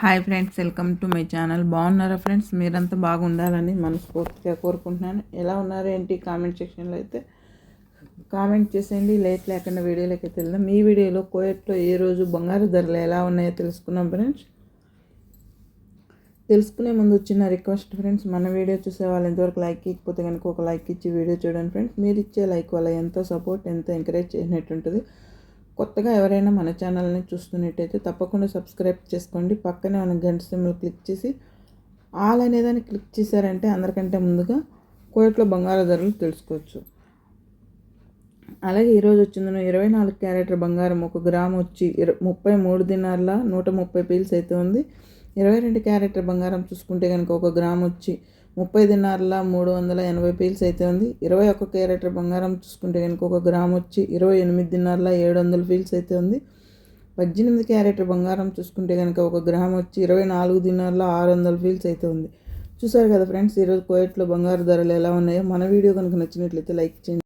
Hi friends welcome to my channel బాగున్నారా friends మీరంతా బాగుండాలని మనస్ఫూర్తిగా కోరుకుంటున్నాను. ఎలా ఉన్నారు ఏంటి? కామెంట్ సెక్షన్లో అయితే కామెంట్ చేసేయండి. లేట్ లేకుండా వీడియోలోకి అయితే వెళ్దాం. మీ వీడియోలో కోయట్లో ఏ రోజు బంగారు ధరలు ఎలా ఉన్నాయో తెలుసుకున్నాం ఫ్రెండ్స్ తెలుసుకునే ముందు వచ్చిన రిక్వెస్ట్ ఫ్రెండ్స్ మన వీడియో చూసే వాళ్ళు ఎంతవరకు లైక్ ఇకపోతే కనుక ఒక లైక్ ఇచ్చి వీడియో చూడండి ఫ్రెండ్స్ మీరు ఇచ్చే లైక్ వల్ల ఎంతో సపోర్ట్ ఎంతో ఎంకరేజ్ చేసినట్టు ఉంటుంది. కొత్తగా ఎవరైనా మన ఛానల్ని చూస్తున్నట్టయితే తప్పకుండా సబ్స్క్రైబ్ చేసుకోండి. పక్కనే మనం గంట సింబల్ క్లిక్ చేసి ఆల్ అనేదాన్ని క్లిక్ చేశారంటే అందరికంటే ముందుగా కోయట్లో బంగారు ధరలు తెలుసుకోవచ్చు. అలాగే ఈరోజు వచ్చిందను ఇరవై నాలుగు క్యారెట్ బంగారం ఒక గ్రామ్ వచ్చి ఇర ముప్పై మూడు దినార్ల నూట ముప్పై పీల్స్ అయితే ఉంది. ఇరవై రెండు క్యారెట్ బంగారం చూసుకుంటే కనుక ఒక గ్రామ్ వచ్చి ముప్పై దినార్ల మూడు వందల ఎనభై పీల్స్ అయితే ఉంది. ఇరవై ఒక్క క్యారెట్ బంగారం చూసుకుంటే కనుక ఒక గ్రామ్ వచ్చి ఇరవై ఎనిమిది దినార్ల ఏడు వందల పీల్స్ అయితే ఉంది. పద్దెనిమిది క్యారెట్ బంగారం చూసుకుంటే కనుక ఒక గ్రామ్ వచ్చి ఇరవై నాలుగు దినార్ల ఆరు వందల ఫీల్స్ అయితే ఉంది. చూసారు కదా ఫ్రెండ్స్ ఈరోజు కోయట్లో బంగారు ధరలు ఎలా ఉన్నాయో? మన వీడియో కనుక నచ్చినట్లయితే లైక్ చేయండి.